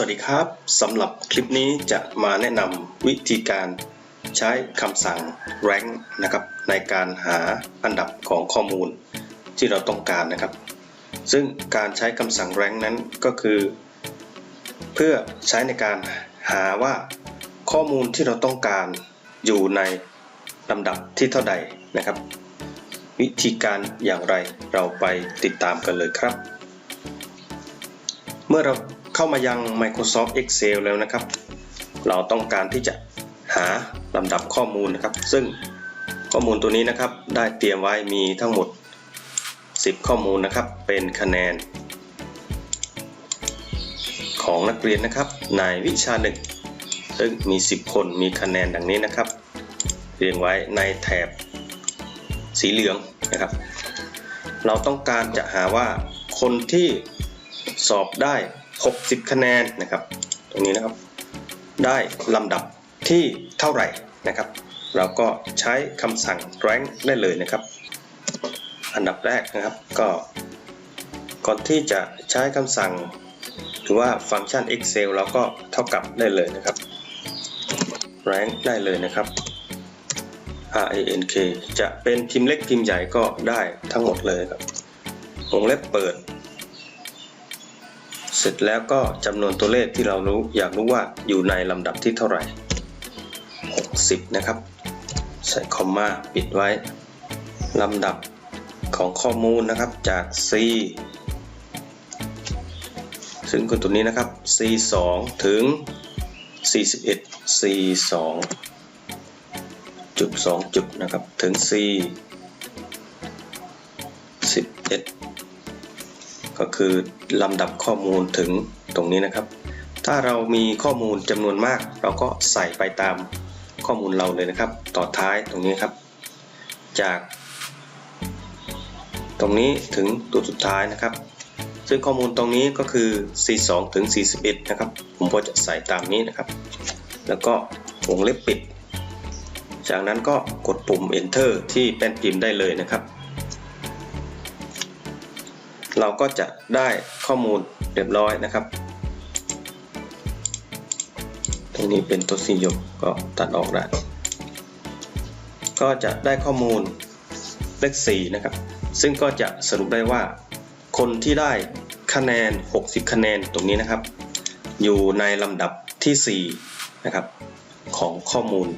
วัสดีครับสำหรับคลิปนี้จะมาแนะนำวิธีการใช้คำสั่ง rank นะครับในการหาอันดับของข้อมูลที่เราต้องการนะครับ ซึ่งการใช้คำสั่ง rank นั้นก็คือ เพื่อใช้ในการหาว่าข้อมูลที่เราต้องการอยู่ในลำดับที่เท่าใดนะครับ วิธีการอย่างไรเราไปติดตามกันเลยครับ เมื่อเรา เข้ามายัง Microsoft Excel แล้วนะครับ เราต้องการที่จะหาลำดับข้อมูลนะครับ ซึ่งข้อมูลตัวนี้นะครับได้เตรียมไว้มีทั้งหมด 10 ข้อมูลนะครับ เป็นคะแนน ของนักเรียนนะครับในวิชาหนึ่งซึ่งมี 10 คนมีคะแนนดังนี้นะครับ เรียงไว้ในแถบสีเหลืองนะครับ เราต้องการจะหาว่าคนที่สอบได้ 60 คะแนนนะครับ ตรงนี้นะครับ ได้ลำดับที่เท่าไหร่นะครับ เราก็ใช้คำสั่ง rank ได้เลยนะครับ อันดับแรกนะครับก็ ก่อนที่จะใช้คำสั่ง หรือว่าฟังก์ชัน Excel เราก็เท่ากับได้เลยนะครับ rank ได้เลยนะครับ rank จะเป็นพิมพ์เล็กพิมพ์ใหญ่ก็ได้ทั้งหมดเลยครับวงเล็บเปิด เสร็จแล้วก็จำนวนตัวเลขที่เรารู้อยากรู้ว่าอยู่ในลำดับที่เท่าไหร่ 60 นะครับ ใส่คอมมาปิดไว้ลำดับของข้อมูลนะครับจาก C ซึ่งคือตัวนี้นะครับ C 2 ถึง 41 C 2 จุด2จุดนะครับ ถึง C 11 ก็คือลำดับข้อมูลถึงตรงนี้นะครับ ถ้าเรามีข้อมูลจำนวนมาก เราก็ใส่ไปตามข้อมูลเราเลยนะครับ ต่อท้ายตรงนี้ครับ จาก ตรงนี้ถึงตัวสุดท้ายนะครับ ซึ่งข้อมูลตรงนี้ก็คือ 42 ถึง 41 นะครับ ผมก็จะใส่ตามนี้นะครับ แล้วก็วงเล็บปิด จากนั้นก็กดปุ่ม enter ที่แป้นพิมพ์ได้เลยนะครับ เราก็จะได้ข้อมูลเรียบร้อยนะครับ ตรงนี้เป็นตัวสี่หยกก็ตัดออกได้ ก็จะได้ข้อมูลเลข4นะครับ ซึ่งก็จะสรุปได้ว่า คนที่ได้คะแนน 60 คะแนนตรงนี้นะครับ อยู่ในลำดับที่ 4 นะครับ ของข้อมูล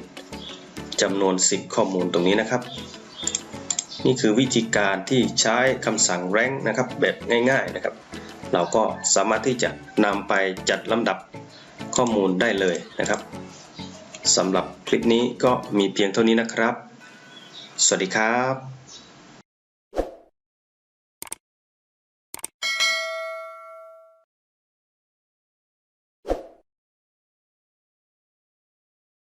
จำนวน 10 ข้อมูลตรงนี้นะครับ นี่คือวิธีการที่ใช้คำสั่งแรงนะครับแบบง่ายๆนะครับ เราก็สามารถที่จะนำไปจัดลำดับข้อมูลได้เลยนะครับสำหรับคลิปนี้ก็มีเพียงเท่านี้นะครับ สวัสดีครับ